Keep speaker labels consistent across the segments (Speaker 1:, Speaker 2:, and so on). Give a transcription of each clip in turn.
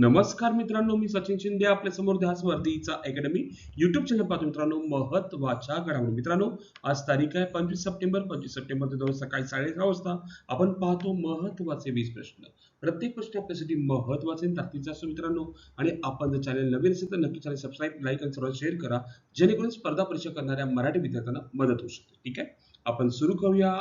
Speaker 1: नमस्कार मित्रांनो मी सचिन शिंदे आपल्यासमोर ध्यास वर्धीचा अकॅडमी युट्यूब चॅनल पाहतो मित्रांनो महत्त्वाच्या घडामोडी. मित्रांनो आज तारीख आहे पंचवीस सप्टेंबर. पंचवीस सप्टेंबर दोन सकाळी साडेसहा वाजता आपण पाहतो महत्त्वाचे वीस प्रश्न. प्रत्येक प्रश्न आपल्यासाठी महत्त्वाचे ताकदीचा असतो मित्रांनो. आणि आपण जर चॅनल नवीन असेल तर नक्की चॅनल सबस्क्राईब लाईक आणि सर्वात शेअर करा जेणेकरून स्पर्धा परीक्षा करणाऱ्या मराठी विद्यार्थ्यांना मदत होऊ शकते. ठीक आहे? आपण सुरू करूया.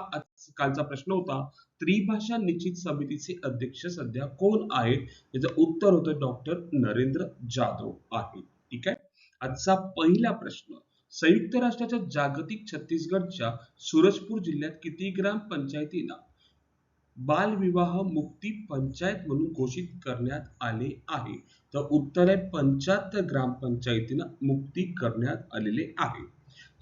Speaker 1: कालचा प्रश्न होता त्रिभाषा निश्चित समितीचे अध्यक्ष सध्या कोण आहेत? याचं उत्तर होतं डॉक्टर नरेंद्र जाधव आहे ठीक आहे? आजचा पहिला प्रश्न संयुक्त राष्ट्राच्या जागतिक छत्तीसगडच्या सूरजपूर जिल्ह्यात किती ग्रामपंचायतींना बालविवाह मुक्ती पंचायत म्हणून घोषित करण्यात आले आहे. तर उत्तर आहे पंच्याहत्तर ग्रामपंचायतींना मुक्ती करण्यात आलेले आहे.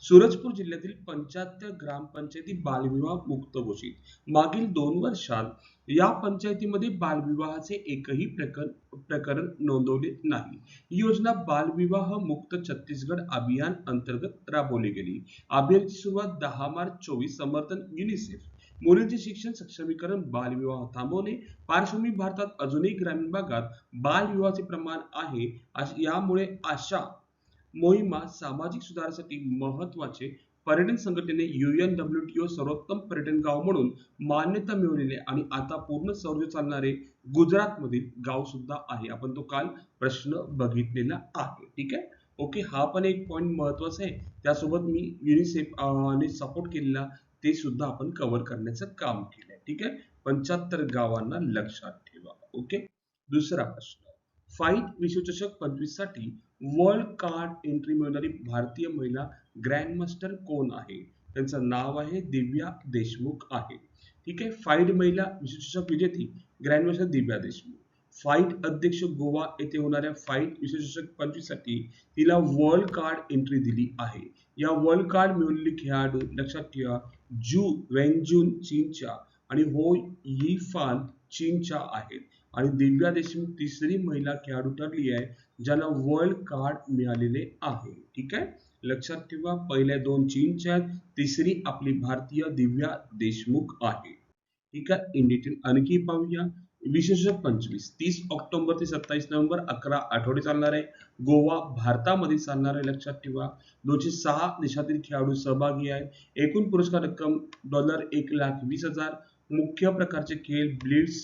Speaker 1: सूरजपूर जिल्ह्यातील पंच्याहत्तर ग्रामपंचायती बालविवाह मुक्त घोषित. मागील दोन वर्षात या पंचायतीमध्ये बालविवाहाचे एकही प्रकरण प्रकरण नोंदवले नाही. ही योजना बालविवाह मुक्त छत्तीसगड अभियान अंतर्गत राबवली गेली. अभियानाची सुरुवात दहा मार्च चोवीस समर्थन युनिसेफ मुलींचे शिक्षण सक्षमीकरण बालविवाह थांबवणे पार्श्वभूमी भारतात अजूनही ग्रामीण भागात बालविवाहाचे प्रमाण आहे यामुळे आशा मोहिमा सामाजिक सुधारासाठी महत्त्वाचे पर्यटन संघटनेने ओ सर्वोत्तम पर्यटन गाव म्हणून मान्यता मिळवलेले आणि आता पूर्ण सौर्य चालणारे गुजरातमधील गाव सुद्धा आहे. आपण तो काल प्रश्न बघितलेला आहे. ठीक आहे? ओके हा पण एक पॉईंट महत्त्वाचा आहे. त्यासोबत मी युनिसेफ ने सपोर्ट केलेला ते सुद्धा आपण कव्हर करण्याचं काम केलंय. ठीक आहे? पंच्याहत्तर गावांना लक्षात ठेवा. ओके? दुसरा प्रश्न. फाईट विश्वचषक पंचवीससाठी वर्ल्ड कार्ड एंट्री मिळणारी भारतीय महिला ग्रँडमास्टर कोण आहे? त्यांचं नाव आहे दिव्या देशमुख आहे. ठीक आहे? फाईट महिला विश्वचषक विजेती ग्रँडमास्टर दिव्या देशमुख. फाईट अध्यक्ष गोवा येथे होणाऱ्या फाईट विश्वचषक पंचवीसाठी तिला वर्ल्ड कार्ड एंट्री दिली आहे. या वर्ल्ड कार्ड मिळवलेली खेळाडू लक्षात ठेवा जू वेंजून चीनच्या आणि हो यी फान चीनच्या आहेत. आणि दिव्या देशमुख तिसरी महिला खेळाडू ठरली आहे ज्याला वर्ल्ड कार्ड मिळालेले आहे. ठीक आहे? लक्षात ठेवा पहिल्या दोन चीनच्या आहेत तिसरी आपली भारतीय दिव्या देशमुख आहे. ठीक आहे? इन डिटेल आणखी पाहूया. विशेषक पंचवीस तीस ऑक्टोबर ते सत्तावीस नोव्हेंबर अकरा आठवडे चालणार आहे. गोवा भारतामध्ये चालणार आहे लक्षात ठेवा. दोनशे सहा देशातील खेळाडू सहभागी आहे एकूण पुरस्कार रक्कम डॉलर एक लाख वीस हजार. मुख्य प्रकारचे खेळ ब्लिट्स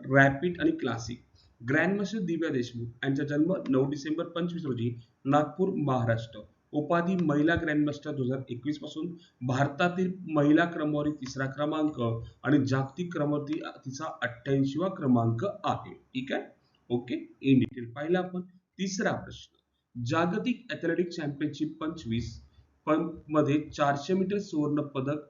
Speaker 1: रॅपिड आणि क्लासिक. ग्रँडमास्टर दिव्या देशमुख यांचा जन्म नऊ डिसेंबर पंचवीस रोजी नागपूर महाराष्ट्र. उपाधी महिला ग्रँडमास्टर दोन हजार एकवीसपासून भारतातील महिला क्रमवारी तिसरा क्रमांक आणि जागतिक क्रमवारी तिचा अठ्ठ्याऐंशीवा क्रमांक आहे. ठीक आहे? ओके? इन डिटेल पाहिलं आपण. तिसरा प्रश्न. जागतिक ॲथलेटिक चॅम्पियनशिप पंचवीस पण मध्ये चारशे मीटर सुवर्ण पदक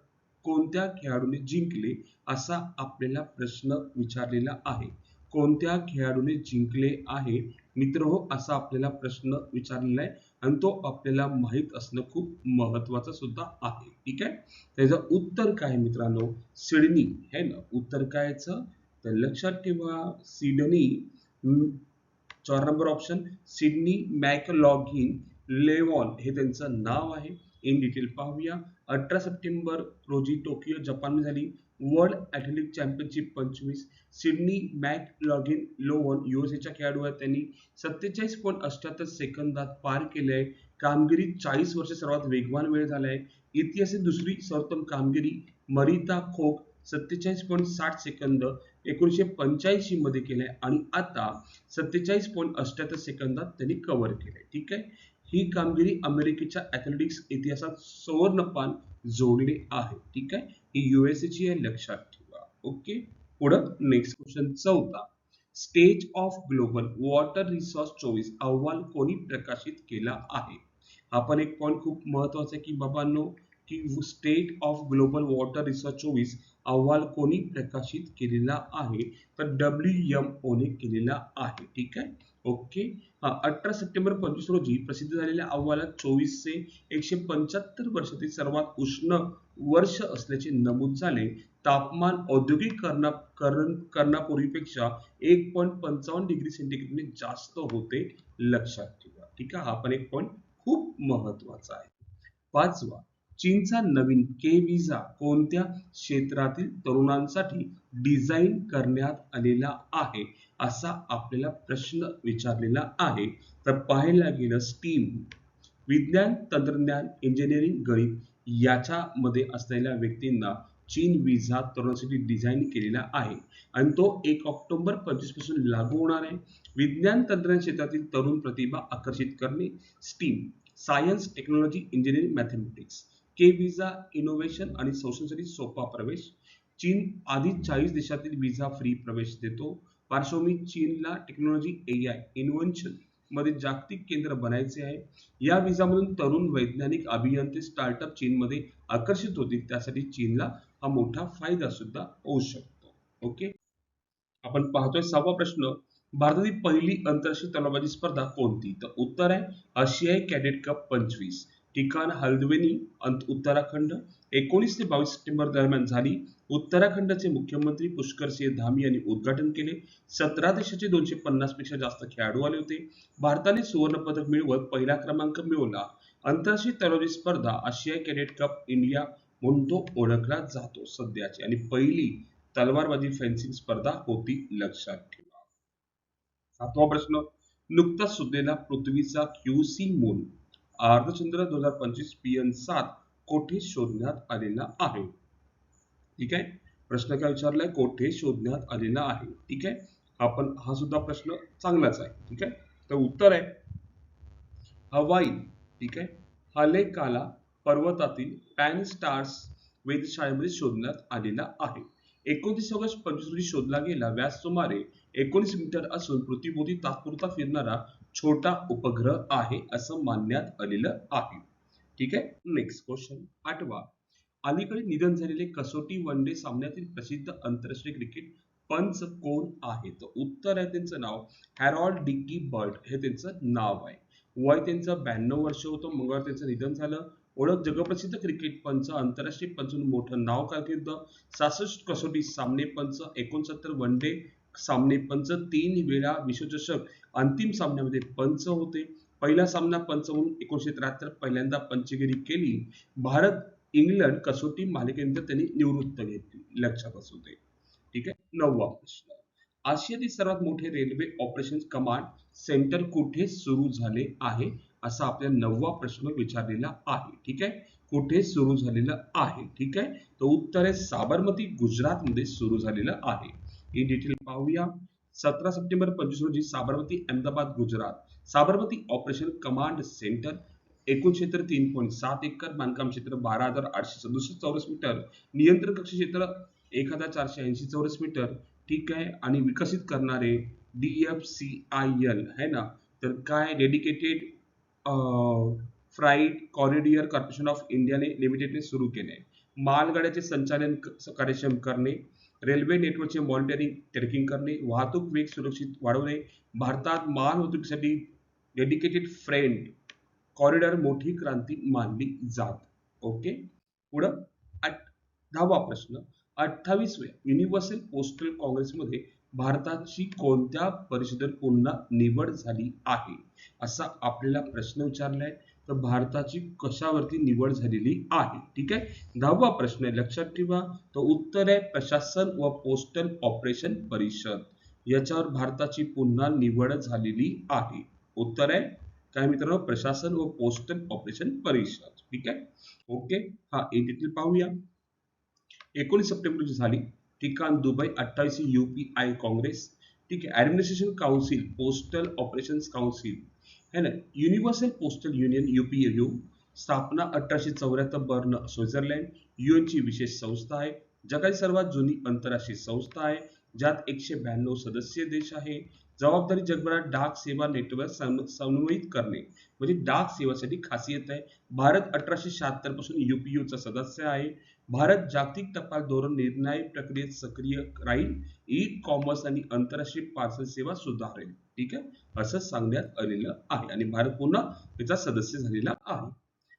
Speaker 1: कोणत्या खेळाडूने जिंकले असा आपल्याला प्रश्न विचारलेला आहे. कोणत्या खेळाडूने जिंकले आहे? मित्र हो असा आपल्याला प्रश्न विचारलेला आहे. आणि तो आपल्याला माहीत असणं खूप महत्वाचं सुद्धा आहे. ठीक आहे? त्याचं उत्तर काय मित्रांनो? सिडनी. है ना? उत्तर काय याचं? तर लक्षात ठेवा सिडनी चार number option. Sydney McLaughlin Levrone हे त्यांचं नाव आहे. इन डिटेल पाहूया. अठरा सप्टेंबर रोजी टोकियो जपानमध्ये झाली वर्ल्ड ॲथलेटिक चॅम्पियनशिप पंचवीस. सिडनी मॅक लॉगिन लोवन युएसएच्या खेळाडू आहेत त्यांनी सत्तेचाळीस पॉईंट अष्ट्याहत्तर सेकंदात पार केले आहे कामगिरी चाळीस वर्ष सर्वात वेगवान वेळ झाला आहे इतिहासात दुसरी सर्वोत्तम कामगिरी मरिता खोक सत्तेचाळीस पॉईंट साठ सेकंद एकोणीसशे पंच्याऐंशी मध्ये केलंय. आणि आता सत्तेचाळीस पॉईंट अष्ट्याहत्तर सेकंदात त्यांनी कव्हर केलंय. ठीक आहे? ही कामगिरी अमेरिकेच्या ॲथलेटिक्स इतिहासात सुवर्णपान जोडले आहे. ठीक आहे? ही युएसएची आहे लक्षात ठेवा. ओके पुढं नेक्स्ट क्वेश्चन चौथा. Stage of global water resource चोवीस. अहवाल कोणी प्रकाशित केला आहे? हा पण एक पॉईंट खूप महत्त्वाचा आहे की बाबांनो की state of global water resource चोवीस. अहवाल कोणी प्रकाशित केलेला आहे? तर डब्ल्यू एम ओने केलेला आहे. ठीक आहे? ओके. हा अठरा सप्टेंबर पंचवीस रोजी प्रसिद्ध झालेल्या अहवालात चोवीसशे एकशे पंच्याहत्तर वर्षातील सर्वात उष्ण वर्ष असल्याचे नमूद झाले. तापमान औद्योगिक करण करण्यापूर्वीपेक्षा एक पॉईंट पंचावन्न डिग्री सेंटीग्रेडने जास्त होते लक्षात ठेवा. ठीक आहे? हा पण एक पॉईंट खूप महत्त्वाचा आहे. पाचवा चीनचा नवीन के विजा कोणत्या क्षेत्रातील तरुणांसाठी डिझाईन करण्यात आलेला आहे? असा आपल्याला प्रश्न विचारलेला आहे. तर पाहायला गेलं स्टीम विज्ञान तंत्रज्ञान इंजिनिअरिंग गणित याच्यामध्ये असलेल्या व्यक्तींना चीन विजा तरुणांसाठी डिझाईन केलेला आहे. आणि तो एक ऑक्टोबर पंचवीसपासून लागू होणार आहे. विज्ञान तंत्रज्ञान क्षेत्रातील तरुण प्रतिभा आकर्षित करणे steam science technology engineering mathematics K visa innovation आणि संशोधनासाठी सोपा प्रवेश. चीन आधी चाळीस देशातील विजा फ्री प्रवेश देतो. पार्श्वभूमी चीनला टेक्नॉलॉजी एआय इन्व्हेन्शनमध्ये जागतिक केंद्र बनायचे आहे. या विजामधून तरुण वैज्ञानिक अभियंते स्टार्टअप चीनमध्ये आकर्षित होतील. त्यासाठी चीनला हा मोठा फायदा सुद्धा होऊ शकतो. ओके आपण पाहतोय सहावा प्रश्न. भारतातील पहिली आंतरराष्ट्रीय तलवारबाजी स्पर्धा कोणती? तर उत्तर आहे आशियाई कॅडेट कप पंचवीस. ठिकाण हल्द्वेनी अंत- उत्तराखंड. एकोणीस ते बावीस सप्टेंबर दरम्यान झाली. उत्तराखंडचे मुख्यमंत्री पुष्कर सिंह धामी यांनी उद्घाटन केले. सतरा देशाचे दोनशे पन्नासपेक्षा जास्त खेळाडू आले होते. भारताने सुवर्ण पदक मिळवत पहिला क्रमांक मिळवला. आंतरराष्ट्रीय तलवारी स्पर्धा आशियाई कॅडेट कप इंडिया म्हणून तो ओळखला जातो सध्याची. आणि पहिली तलवारबाजी फेन्सिंग स्पर्धा होती लक्षात ठेवा. सातवा प्रश्न. नुकताच सुटलेला पृथ्वीचा क्यूसी मून. अर्धचंद्र दोन हजार पंचवीस पीएन सात कोठे शोधण्यात आलेला आहे? ठीक आहे? प्रश्न काय विचारलाय? कोठे शोधण्यात आलेला आहे? ठीक आहे? आपण हा सुद्धा प्रश्न चांगलाच आहे. ठीक आहे? तर उत्तर आहे हवाई. ठीक आहे? हलेकाला पर्वतातील पॅन स्टार्स वेधशाळेमध्ये शोधण्यात आलेला आहे. एकोणतीस ऑगस्ट पंचवीस रोजी शोधला गेला. व्यास सुमारे एकोणीस मीटर असून पृथ्वीभोवती तात्पुरता फिरणारा छोटा उपग्रह आहे असं मानण्यात आलेलं आहे. ठीक आहे? नेक्स्ट क्वेश्चन आठवा. अलीकडे निधन झालेले कसोटी वन डे सामन्यातील प्रसिद्ध आंतरराष्ट्रीय क्रिकेट पंच कोण आहे? तर उत्तर आहे त्यांचं नाव हॅरॉल्ड डिग्गी बर्ट हे त्यांचं नाव आहे. वय त्यांचं ब्याण्णव वर्ष होतं. मंगळवार त्यांचं निधन झालं. ओळख जगप्रसिद्ध क्रिकेट पंच आंतरराष्ट्रीय पंच मोठं नाव कारकीर्द सहासष्ट कसोटी सामने पंच एकोणसत्तर वन डे सामने पंच तीन वेळा विश्वचषक. अंतिम सामन्यामध्ये पंच होते. पहिला सामना पंच म्हणून एकोणीसशे त्र्याहत्तर पहिल्यांदा पंचगिरी केली. भारत इंग्लंड कसोटी मालिकेनंतर त्यांनी निवृत्त घेतली लक्षात असू दे. ठीक आहे? नववा प्रश्न. आशियातील सर्वात मोठे रेल्वे ऑपरेशन कमांड सेंटर कुठे सुरू झाले आहे? असा आपल्या नववा प्रश्न विचारलेला आहे. ठीक आहे? कुठे सुरू झालेलं आहे? ठीक आहे? तर उत्तर आहे साबरमती गुजरात मध्ये सुरू झालेलं आहे. ही डिटेल पाहूया. सतरा सप्टेंबर पंचवीस रोजी Sabarmati Ahmedabad Gujarat. Sabarmati operation command centre एकूण क्षेत्र तीन पॉईंट सात एकर बांधकाम क्षेत्र बारा हजार आठशे सदुसष्ट चौरस मीटर. नियंत्रण कक्ष क्षेत्र एक हजार चारशे ऐंशी चौरस मीटर. ठीक आहे? आणि विकसित करणारे D F C I L है ना? तर काय? Dedicated freight corridor corporation of इंडियाने लिमिटेडने सुरू केले. मालगाड्याचे संचालन कार्यक्षम करणे. रेल्वे नेटवर्कचे मॉनिटरिंग ट्रेकिंग करणे वाहतूक वेग सुरक्षित वाढवणे भारतात माल वाहतुकीसाठी डेडिकेटेड फ्रेंड कॉरिडॉर मोठी क्रांती मानली जात. ओके पुढं आठ- दहावा प्रश्न. अठ्ठावीसव्या युनिव्हर्सल पोस्टल काँग्रेसमध्ये भारताची कोणत्या परिषदेत पुन्हा निवड झाली आहे? असा आपल्याला प्रश्न विचारलाय. तर भारताची कशावरती निवड झालेली आहे? ठीक आहे? दहावा प्रश्न आहे लक्षात ठेवा. तो उत्तर आहे प्रशासन व पोस्टल ऑपरेशन परिषद. याच्यावर भारताची पुन्हा निवड झालेली आहे. उत्तर आहे काय मित्रांनो? प्रशासन व पोस्टल ऑपरेशन परिषद. ठीक आहे? ओके? हा एक डिटेल पाहूया. एकोणीस सप्टेंबर झाली. ठिकाण दुबई अठ्ठावीस युपीआय काँग्रेस. ठीक आहे? Administration council postal operation council है ना? युनिव्हर्सल पोस्टल युनियन यू स्थापना अठराशे चौऱ्याहत्तर बर्न स्वित्झर्लंड युएनची ची विशेष संस्था आहे. जगाची सर्वात जुनी आंतरराष्ट्रीय संस्था आहे ज्यात एकशे ब्याण्णव सदस्य देश आहे. जबाबदारी जगभरात डाक सेवा नेटवर्क समन्वयित करणे. म्हणजे डाक सेवासाठी खासियत आहे. भारत अठराशे शहात्तरपासून युपीयूचा चा सदस्य आहे. भारत जागतिक टपाल धोरण निर्णय प्रक्रियेत सक्रिय राहील. ई कॉमर्स आणि आंतरराष्ट्रीय पार्सल सेवा सुधारेल. ठीक आहे? असं सांगण्यात आलेलं आहे. आणि भारत पुन्हा त्याचा सदस्य झालेला आहे.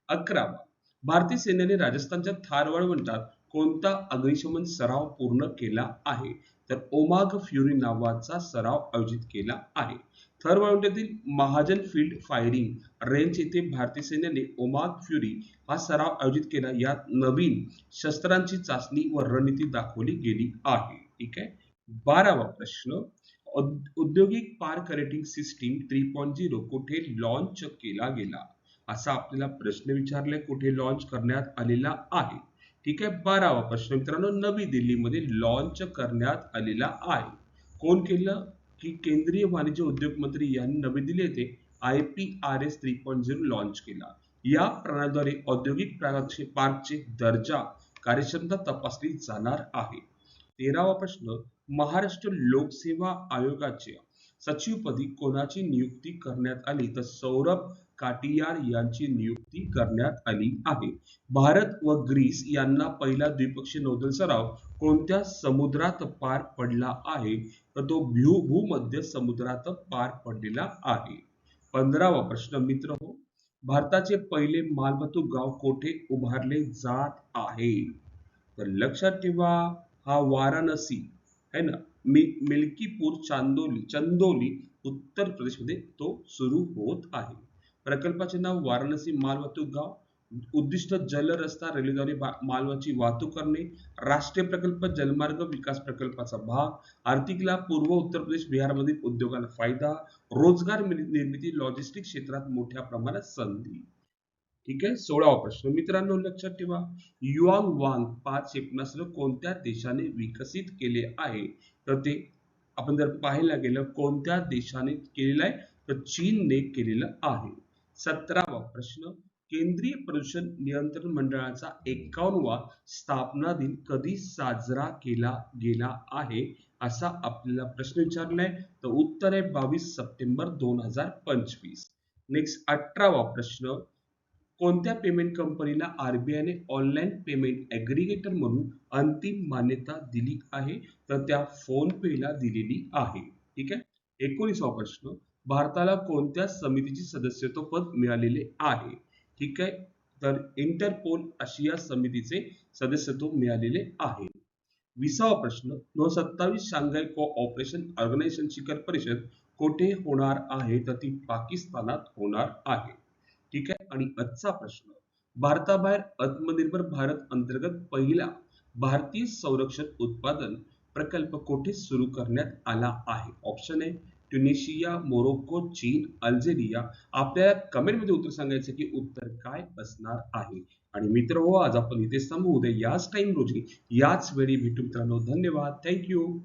Speaker 1: अकरावा भारतीय सैन्याने राजस्थानच्या थार वाळवंटात कोणता अग्निशमन सराव पूर्ण केला आहे? तर ओमाग फ्युरी नावाचा सराव आयोजित केला आहे. थर वाळवंटातील महाजन फील्ड फायरिंग रेंज येथे भारतीय सैन्याने ओमाद फ्युरी हा सराव आयोजित केला. यात नवीन शस्त्रांची चाचणी व रणनीती दाखवली गेली आहे. ठीक आहे? बारावा प्रश्न. औद्योगिक park rating system three point zero कुठे लॉन्च केला गेला? असा आपल्याला प्रश्न विचारलाय कुठे लॉन्च करण्यात आलेला आहे. ठीक आहे? बारावा प्रश्न. मित्रांनो नवी दिल्लीमध्ये लॉन्च करण्यात आलेला आहे. कोण केलं? की केंद्रीय वाणिज्य उद्योग मंत्री यांनी नवी दिल्ली येथे I P R S three point zero launch केला. या प्रणालीद्वारे औद्योगिक पार्कचे पार्कचे दर्जा कार्यक्षमता तपासली जाणार आहे. तेरावा प्रश्न महाराष्ट्र लोकसेवा आयोगाच्या सचिवपदी कोणाची नियुक्ती करण्यात आली? तर सौरभ काटियार यांची नियुक्ती नियुक्ती करण्यात आली आहे. भारत व ग्रीस यांना पहिला द्विपक्षीय नौदल सराव कोणत्या समुद्रात पार पडला आहे? तर तो भ्यू भूमध्य समुद्रात पार पडलेला आहे. पंधरावा प्रश्न मित्र हो भारताचे पहिले मालवाहतूक गाव कोठे उभारले जात आहे? तर लक्षात ठेवा हा वाराणसी है ना? मि मिल्कीपूर चांदोली चंदोली उत्तर प्रदेशमध्ये तो सुरू होत आहे. प्रकल्पाचे नाव वाराणसी मालवाहतूक गाव. उद्दिष्ट जल रस्ता रेल्वेद्वारे मालवाची वाहतूक करणे. राष्ट्रीय प्रकल्प जलमार्ग विकास प्रकल्पाचा भाग. आर्थिक लाभ पूर्व उत्तर प्रदेश बिहारमधील उद्योगाला फायदा. रोजगार निर्मिती लॉजिस्टिक क्षेत्रात मोठ्या प्रमाणात संधी. ठीक आहे? सोळावा प्रश्न. मित्रांनो लक्षात ठेवा. युआंग वांग पाच क्षेपणास्त्र कोणत्या देशाने विकसित केले आहे? तर ते आपण जर पाहायला गेलं कोणत्या देशाने केलेलं आहे? तर चीनने केलेलं आहे. सतरावा प्रश्न. केंद्रीय प्रदूषण नियंत्रण मंडळाचा एकावन्नवा स्थापना दिन कधी साजरा केला गेला आहे? असा आपल्याला प्रश्न विचारलाय. तर उत्तर आहे बावीस सप्टेंबर दोन हजार पंचवीस. नेक्स्ट अठरावा प्रश्न. कोणत्या पेमेंट कंपनीला आरबीआयने ऑनलाईन पेमेंट ऍग्रिगेटर म्हणून अंतिम मान्यता दिली आहे? तर त्या फोन पेला दिलेली आहे. ठीक आहे? एकोणीसावा प्रश्न. भारताला कोणत्या समितीची सदस्यत्व पद मिळालेले आहे? ठीक आहे? तर इंटरपोल आशिया समितीचे सदस्यत्व मिळालेले आहे. विसावा प्रश्न दोन सत्तावीस शांघाय कोऑपरेशन ऑर्गनायझेशन शिखर परिषद कोठे होणार आहे? तर ती पाकिस्तानात होणार आहे. ठीक आहे? आणि आजचा प्रश्न भारताबाहेर आत्मनिर्भर भारत अंतर्गत पहिला भारतीय संरक्षण उत्पादन प्रकल्प कोठे सुरू करण्यात आला आहे? ऑप्शन आहे ट्युनिशिया मोरोक्को चीन अल्जेरिया आपल्याला कमेंटमध्ये उत्तर सांगायचं की उत्तर काय असणार आहे. आणि मित्र हो आज आपण इथे थांबू उद्या याच टाइम रोजी याच वेळी भेटू मित्रांनो. धन्यवाद. थँक्यू